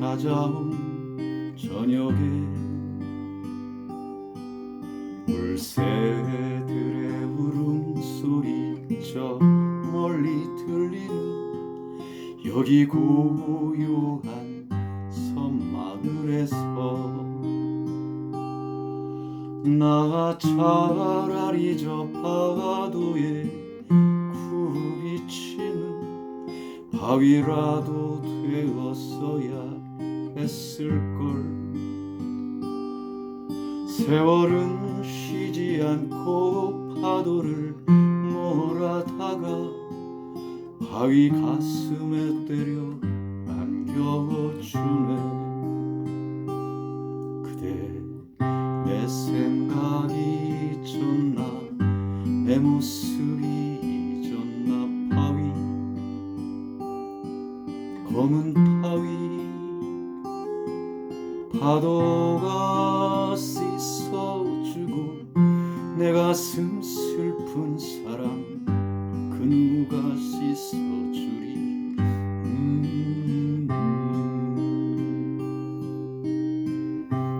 찾아온 저녁에 물새들의 울음소리 저 멀리 들리는 여기 고요한 섬마을에서 나 차라리 저 파도에 굽이치는 바위라도 되었어야 했을걸. 세월은 쉬지 않고 파도를 몰아다가 바위 가슴에 때려 안겨주네 그대 내 생각이 잊었나? 내 모습이 잊었나? 바위 검은 바위 파도가 씻어주고 내 가슴 슬픈 사랑 그 누가 씻어주리 음.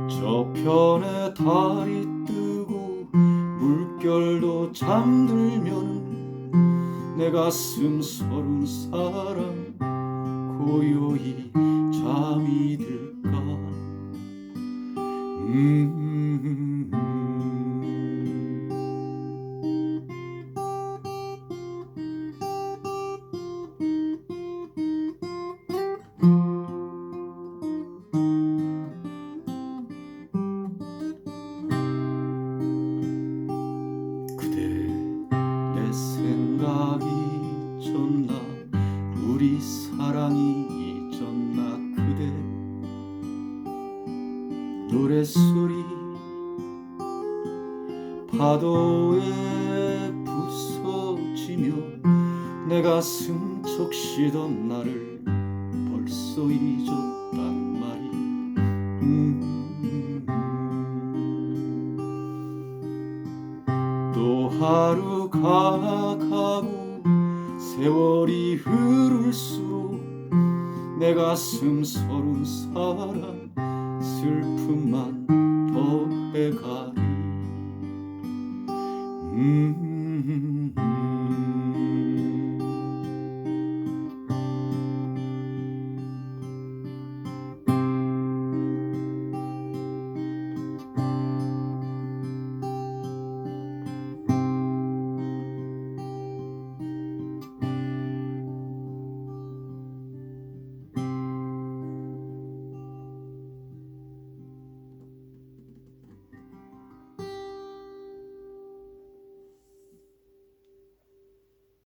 저편에 달이 뜨고 물결도 잠들면 내 가슴 서른 사람 고요히 잠이 들 사랑이 잊었나 그대 노랫소리 파도에 부서지며 내 가슴 적시던 나를 벌써 잊었단 말이 음. 또 하루가 가고 세월이 흐를수록 내 가슴 서른 사람 슬픔만 더해가리 음.